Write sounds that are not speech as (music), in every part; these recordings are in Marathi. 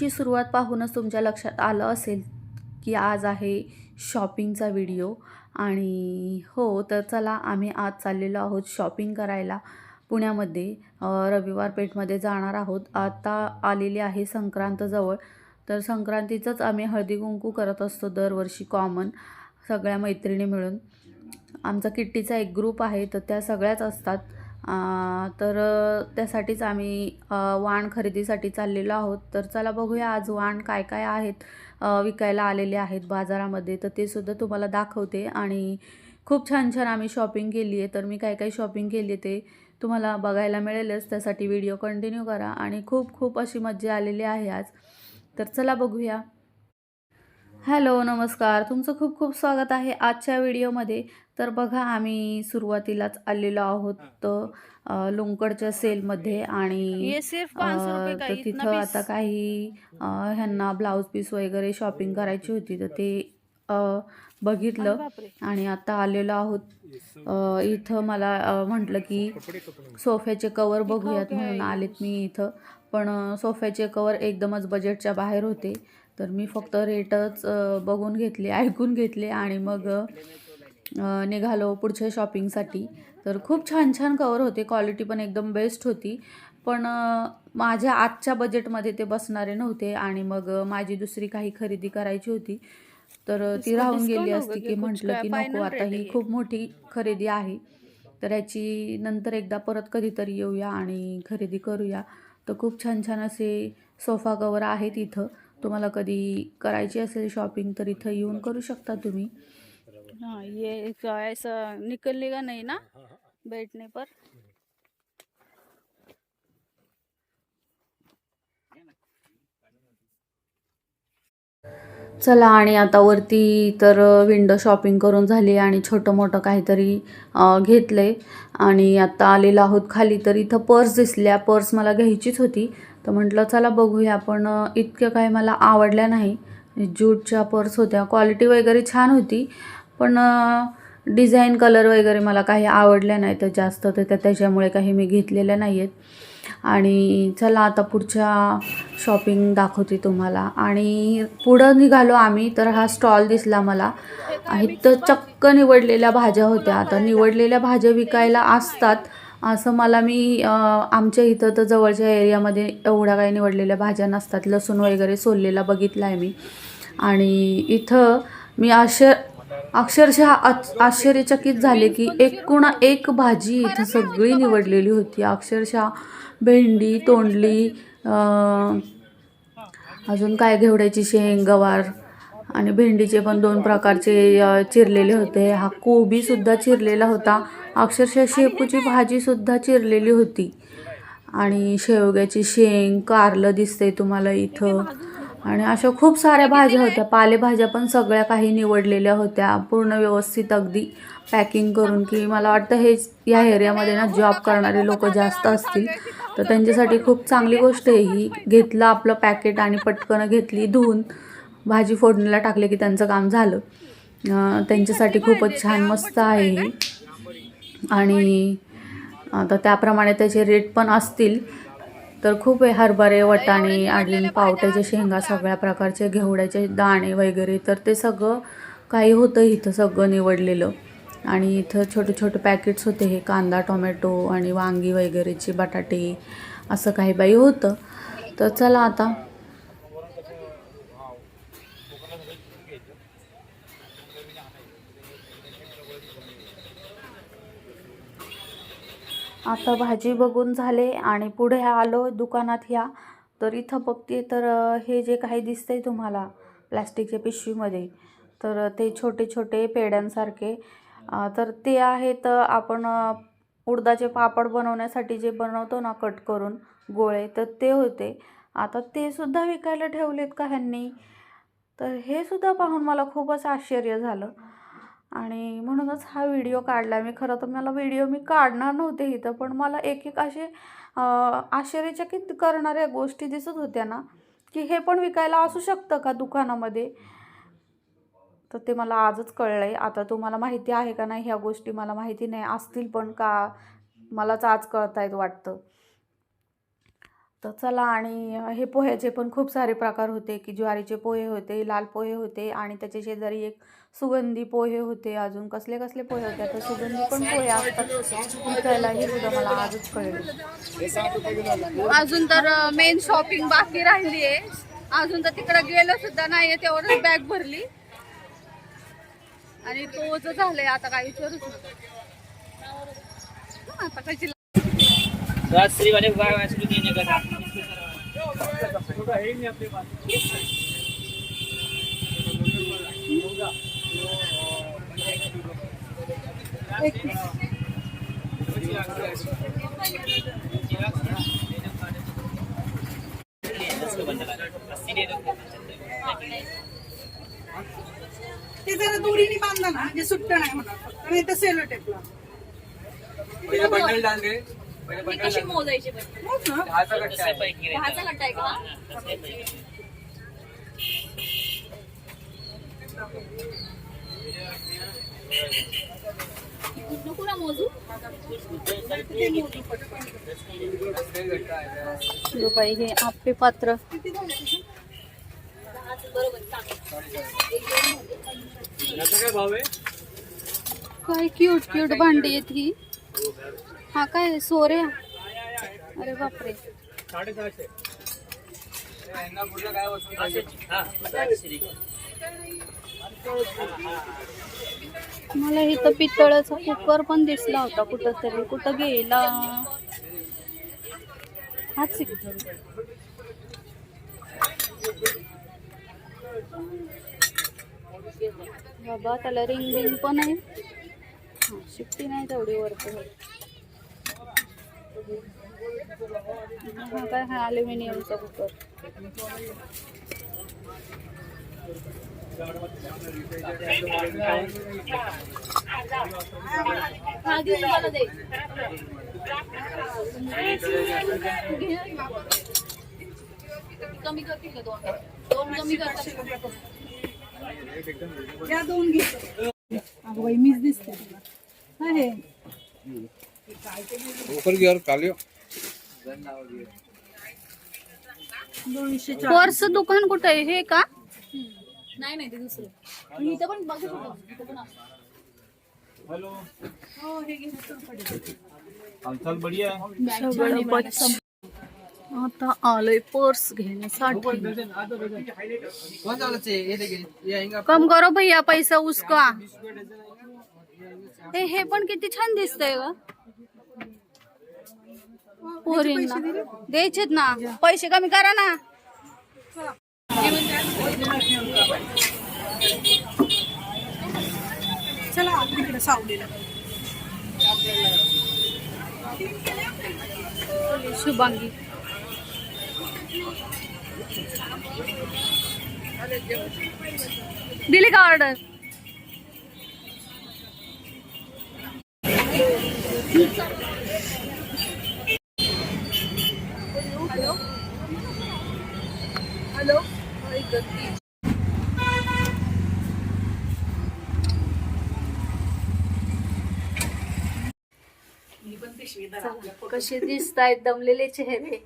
व्हिडिओची सुरुवात पाहूनच तुमच्या लक्षात आलं असेल की आज आहे शॉपिंगचा व्हिडिओ. आणि हो तर चला आम्ही आज चाललेलो आहोत शॉपिंग करायला पुण्यामध्ये. रविवार पेठमध्ये जाणार आहोत. आता आलेली आहे संक्रांतजवळ तर संक्रांतीचंच आम्ही हळदी कुंकू करत असतो दरवर्षी कॉमन सगळ्या मैत्रिणी मिळून. आमचा किट्टीचा एक ग्रुप आहे तर त्या सगळ्याच असतात. तर त्यासाठीच आम्ही वाण खरेदीसाठी चाललेलो आहोत. तर चला बघूया आज वाण काय काय आहेत विकायला आलेले आहेत बाजारामध्ये. तर ते सुद्धा तुम्हाला दाखवते. आणि खूप छान छान आम्ही शॉपिंग केली आहे. तर मी काय काय शॉपिंग केली आहे ते तुम्हाला बघायला मिळेलच. त्यासाठी व्हिडिओ कंटिन्यू करा. आणि खूप खूप अशी मज्जा आलेली आहे आज. तर चला बघूया. हॅलो नमस्कार. तुमचं खूप खूप स्वागत आहे आजच्या व्हिडिओमध्ये. तर बघा आम्ही सुरुवातीलाच आलेलो आहोत लोंकडच्या सेलमध्ये आणि तर तिथं आता काही ह्यांना ब्लाऊज पीस वगैरे शॉपिंग करायची होती तर ते बघितलं आणि आता आलेलो आहोत. इथं मला म्हटलं की सोफ्याचे कवर बघूयात म्हणून आलेत मी इथं. पण सोफ्याचे कवर एकदमच बजेटच्या बाहेर होते. तर मी फक्त रेटच बघून घेतले ऐकून घेतले आणि मग निघालो पुढच्या शॉपिंगसाठी तर खूप छान छान कवर होते. क्वालिटी पण एकदम बेस्ट होती. पण माझ्या आजच्या बजेटमध्ये ते बसणारे नव्हते आणि मग माझी दुसरी काही खरेदी करायची होती. तर ती राहून गेली असती? की म्हटलं की नको आता ही? खूप मोठी खरेदी आहे. तर याची नंतर एकदा परत कधीतरी येऊया आणि खरेदी करूया. तर खूप छान छान असे सोफा कवर आहेत इथं. तुम्हाला कधी करायची असेल शॉपिंग तर इथं येऊन करू शकता तुम्ही. हाँ ये क्या ऐसा निकलेगा नहीं ना? बैठने पर। चला आणि आता वरती तर विंडो शॉपिंग करून झाली आणि छोटं मोठं काहीतरी घेतलं आहे आणि आता आलेलो आहोत खाली तर इथं पर्स दिसल्या पर्स मला घ्यायचीच होती. तर म्हटलं चला बघूया पण अ, इतक्या काय मला आवडल्या नाही. ज्यूटच्या पर्स होत्या क्वालिटी वगैरे छान होती. पण डिझाईन कलर वगैरे मला काही आवडल्या नाही तर जास्त तर त्या त्याच्यामुळे काही मी घेतलेल्या नाही आहेत आणि चला आता पुढच्या शॉपिंग दाखवते तुम्हाला. आणि पुढं निघालो आम्ही तर हा स्टॉल दिसला मला. इथं चक्क निवडलेल्या भाज्या होत्या. आता निवडलेल्या भाज्या विकायला असतात. असं मला मी आमच्या इथं तर जवळच्या एरियामध्ये एवढ्या काही निवडलेल्या भाज्या नसतात. लसूण वगैरे सोललेला बघितला आहे मी. आणि इथं मी असे अक्षरशः आच- आश्चर्यचकित झाले की एकूण एक भाजी इथं सगळी निवडलेली होती. अक्षरशः भेंडी तोंडली अजून काय घेवड्याची शेंग गवार आणि भेंडीचे पण दोन प्रकारचे चिरलेले होते. हा कोबीसुद्धा चिरलेला होता. अक्षरशः शेपूची भाजीसुद्धा चिरलेली होती. आणि शेवग्याची शेंग कारलं दिसते तुम्हाला इथं. आणि अशा खूप साऱ्या भाज्या होत्या. पालेभाज्या पण सगळ्या काही निवडलेल्या होत्या. पूर्ण व्यवस्थित अगदी पॅकिंग करून की मला वाटतं हे या एरियामध्ये ना जॉब करणारे लोक जास्त असतील. तर त्यांच्यासाठी खूप चांगली गोष्ट आहे. ही घेतलं आपलं पॅकेट आणि पटकन घेतली धुवून भाजी फोडणीला टाकले की त्यांचं काम झालं. त्यांच्यासाठी खूपच छान मस्त आहे ही. आणि आता त्याप्रमाणे त्याचे रेट पण असतील. तर खूप आहे हरभरे वटाणे अजून पावट्याच्या शेंगा सगळ्या प्रकारचे घेवड्याचे दाणे वगैरे तर ते सगळं काही होतं इथं सगळं निवडलेलं. आणि इथं छोटे छोटे पॅकेट्स होते हे कांदा टोमॅटो आणि वांगी वगैरेचे बटाटे असं काही बाई होतं. तर चला आता आता भाजी बघून झाले आणि पुढे आलो दुकानात ह्या. तर इथं बघते तर हे जे काही दिसतंय तुम्हाला प्लॅस्टिकच्या पिशवीमध्ये तर ते छोटे छोटे पेड्यांसारखे तर ते आहेत आपण उडदाचे पापड बनवण्यासाठी जे बनवतो ना कट करून गोळे तर ते होते. आता ते सुद्धा विकायला ठेवलेत का ह्यांनी? तर हे सुद्धा पाहून मला खूपच आश्चर्य झालं. आणि म्हणूनच हा व्हिडिओ काढला. मी खरं तर मला व्हिडिओ मी काढणार नव्हते इथं पण मला एक एक असे आश्चर्यचकित करणाऱ्या गोष्टी दिसत होत्या ना की हे पण विकायला असू शकतं का दुकानामध्ये? तर ते मला आजच कळलं आहे आता तुम्हाला माहिती आहे का नाही ह्या गोष्टी मला माहिती नाही असतील पण का? मलाच आज कळतायत वाटतं. तर चला आणि हे पोह्याचे पण खूप सारे प्रकार होते की ज्वारीचे पोहे होते लाल पोहे होते आणि त्याच्या शेजारी एक सुगंधी पोहे होते अजून. कसले कसले पोहे होते? आता सुगंधी पण पोहे असतात. हे सुद्धा मला आजच कळेल. अजून तर मेन शॉपिंग बाकी राहिली आहे अजून तर तिकडे गेलो सुद्धा नाहीये तेवढंच बॅग भरली. आणि तो जो झालंय आता काय विचारूच आता कशी राजश्री वाले बाय वाजली देने का था। ते जरा दोरीने बांधलं ना जे सुट्ट नाही होणार फक्त नाही तर सेलो टेपला. बंडल डाल बंडल कशी मोजायची पण मोज ना. दहाचा कट्टा आहे. पैकी दहाचा गट्टा आहे का? नको ना मोजू. हे पात्र. याचा काय भाव आहे? काय क्यूट क्यूट भांडी आहेत ही. हा काय सोऱ्या अरे बापरे. साडेसहाशे मला इथं पितळाचा कुकर पण दिसला होता कुठं तरी कुठं गेला? हाच बाबा त्याला रिंग रिंग पण आहे. हा, शिट्टी नाही तेवढी वरती. हा काय हा अल्युमिनियमचा कुकर हा घेऊन मला दे. कमी करतील का दोन? दोन कमी करतात. या दोन घे. अगं बाई मीच दिसते तुला. हे. ऊपर की और कालियो पर्स दुकान कुठं आहे? हे का? नाही नाही ते दुसरं. इथं पण बघू शकतो इथं पण असतं. हो हे हालचाल बढ़िया सगळं बच्च आता आलोय पर्स घेण्यासाठी. कम करो भैया पैसा उसका. हे पण किती छान दिसतंय ग. पोरींना. द्यायचेत ना. पैसे कमी करा ना. चला तिकडे सावलीला. शुभांगी. दिली का ऑर्डर कसे दिसत आहेत दमलेले चेहरे.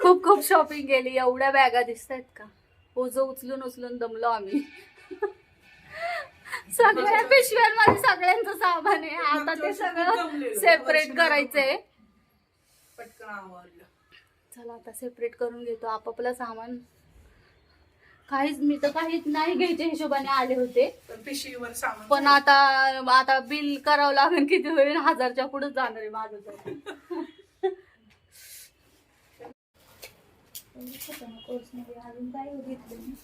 खूप खूप शॉपिंग केली. एवढ्या बॅगा दिसत आहेत का? ओझं उचलून उचलून दमलो आम्ही. सगळ्या पिशव्यांमध्ये सगळ्यांचं सामान आहे. आता ते सगळं सेपरेट करायचंय. पटकन आवडलं चला आता सेपरेट करून घेतो. आपापलं सामान. काहीच मी तर काहीच नाही घ्यायच्या हिशोबाने आले होते. पण पिशवीवर सामान पण आता आता बिल करावं लागेल. किती होईल हजारच्या पुढे जाणार आहे माझं अजून काय घेतलं नाही.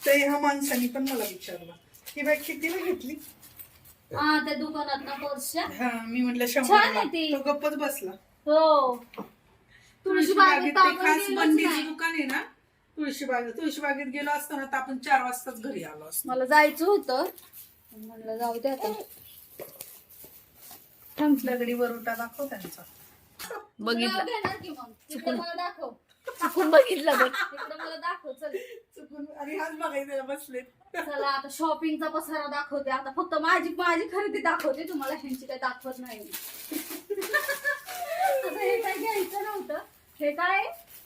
ते ह्या माणसाने पण मला विचारलं. ही बॅग कितीला घेतली? हा त्या दुकानात ना पर्सच्या. हा मी म्हटलं छान शंभर आहे ती. तो गप्पच बसला. हो. तुळशीबागेत ते खास नाही. दुकान आहे ना? तुळशीबागेत तुळशीबागेत गेलो असतो ना तर आपण चार वाजताच घरी आलो असतो. मला जायचं होतं. म्हणलं जाऊ दे आता. वरोटा दाखव त्यांचा. बघितलं. घेणार की मग? तिकडे मला दाखव. चुकून बघितलं बघ. तिकडे मला दाखव चल. चुकून. आणि हाच बघायला बसले चला आता शॉपिंगचा पसारा दाखवते. आता फक्त माझी माझी खरेदी दाखवते. तुम्हाला ह्यांची काही दाखवत नाही आता (laughs) हे काही घ्यायचं नव्हतं. हे काय?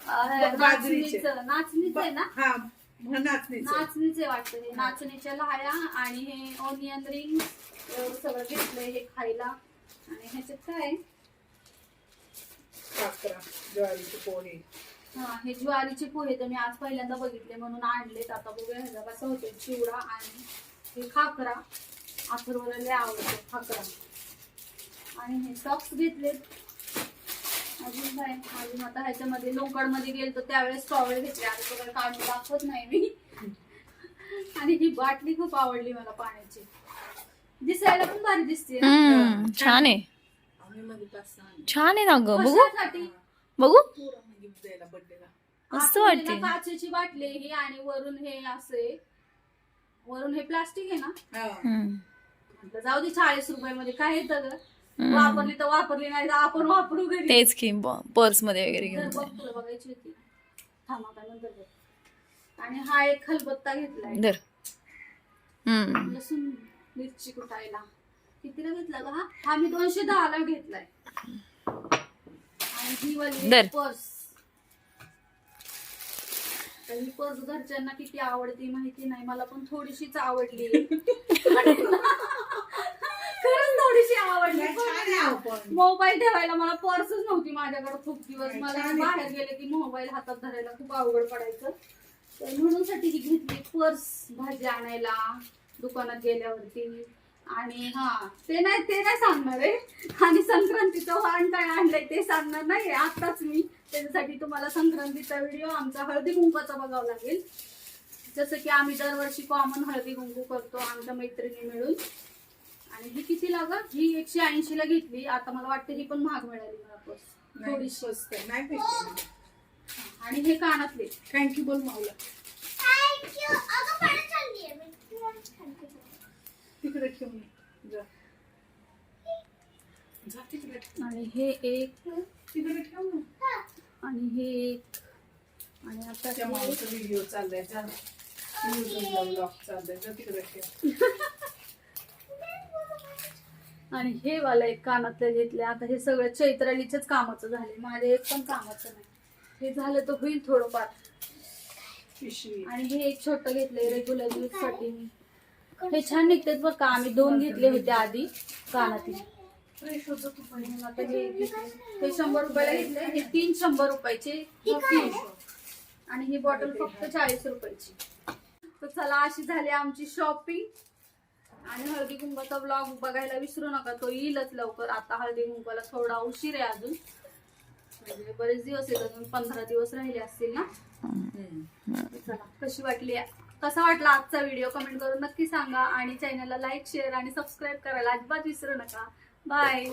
अं, बाजरीचे. नाचणीचं. नाचणीच आहे ना? हा नाचणीचं. नाचणीचे वाटतं हे. नाचणीच्या लाह्या आणि हे ओनियन रिंग सगळं घेतलंय हे खायला. आणि ह्याच्यात काय? आहे? ज्वारीचे पोहे. हा हे ज्वारीचे पोहे तर मी आज पहिल्यांदा बघितले म्हणून आणलेत. आता बघूया ह्याचा कसं होते चिवडा आणि हे खाकरा. अथर्वला लय आवडतो खाकरा. आणि हे सॉक्स घेतलेत. अजून काय अजून आता ह्याच्यामध्ये लोकडमध्ये गेलो त्यावेळेस टॉवेल घेतले. आणि सगळं काढून दाखवत नाही मी. आणि ही बाटली खूप आवडली मला पाण्याची. दिसायला पण भारी दिसते छान आहे. मध्ये. छान आहे ना ग. बघू. बघू. म्हणजे मस्त वाटते. काचेची बाटली ही आणि वरून हे असे. वरून हे प्लास्टिक आहे ना? हा. जाऊ दे चाळीस रुपयामध्ये. काय येतं ग. वापरली तर वापरली नाही तर आपण वापरू घरी. तेच की पर्समध्ये वगैरे घेऊन. तुला बघायची होती. थांबा का नंतर बघ. आणि हा एक खलबत्ता घेतलाय. धर. हम्म. लसूण मिरची कुटायला. कितीला घेतला ग हा? हा मी दोनशे दहाला घेतलाय. आणि ही वाली दर. पर्स. तर ही पर्स घरच्यांना किती आवडती माहिती नाही मला पण थोडीशीच आवडली. (laughs) थोडीशी आवडली. मोबाईल ठेवायला मला पर्सच नव्हती माझ्याकडे खूप दिवस. मला. बाहेर गेले की मोबाईल हातात धरायला खूप अवघड पडायचं. तर म्हणून साठी ही घेतली पर्स भाजी आणायला दुकानात गेल्यावरती. आणि हा ते नाही ते नाही सांगणार आहे. आणि संक्रांतीचं वाण काय आणलंय ते सांगणार नाही आताच मी त्याच्यासाठी तुम्हाला संक्रांतीचा व्हिडिओ आमचा हळदी कुंकाचा बघावा लागेल. जसं की आम्ही दरवर्षी कॉमन हळदी कुंकू करतो आमच्या मैत्रिणी मिळून. आणि ही किती लागत ही एकशे ऐंशी ला घेतली. आता मला वाटतं ही पण महाग मिळाली मला पर्स नाही थोडीशी. स्वस्त आहे. नाही भेटली. आणि हे कानातले. थँक्यू बोल माऊला. तिकडे ठेवून ये. जा. जा तिकडे. ठेव. आणि हे एक. तिकडे ठेव ना. आणि हे एक. आणि आता त्या हे माऊचा व्हिडिओ चाललाय. जा. युट्यूबला ब्लॉग चाललाय. जा तिकडे ठेव. (laughs) आणि हे वाला एक कानातले घेतलं आता हे सगळं चैत्रालीच्याच कामाचं झाले माझे एक पण कामाचं नाही. हे झालं तर होईल थोडंफार. पिशवी आणि हे एक छोटं घेतलंय रेग्युलर यूजसाठी मी. हे छान निघतात बघ का. आम्ही दोन घेतले होते आधी कानातील. आता हे घेतले. हे शंभर रुपयाला घेतले हे तीन शंभर रुपयाचे तीन. आणि ही बॉटल फक्त चाळीस रुपयाची. तर चला अशी झाली आमची शॉपिंग आणि हळदी कुंकाचा ब्लॉग बघायला विसरू नका तो येईलच लवकर. आता हळदी कुंकाला थोडा उशीर आहे अजून. म्हणजे बरेच दिवस आहेत अजून पंधरा दिवस राहिले असतील ना? चला कशी वाटली? कसा वाटला आजचा व्हिडिओ कमेंट करून नक्की सांगा. आणि चॅनलला लाईक शेअर आणि सबस्क्राईब करायला अजिबात विसरू नका. बाय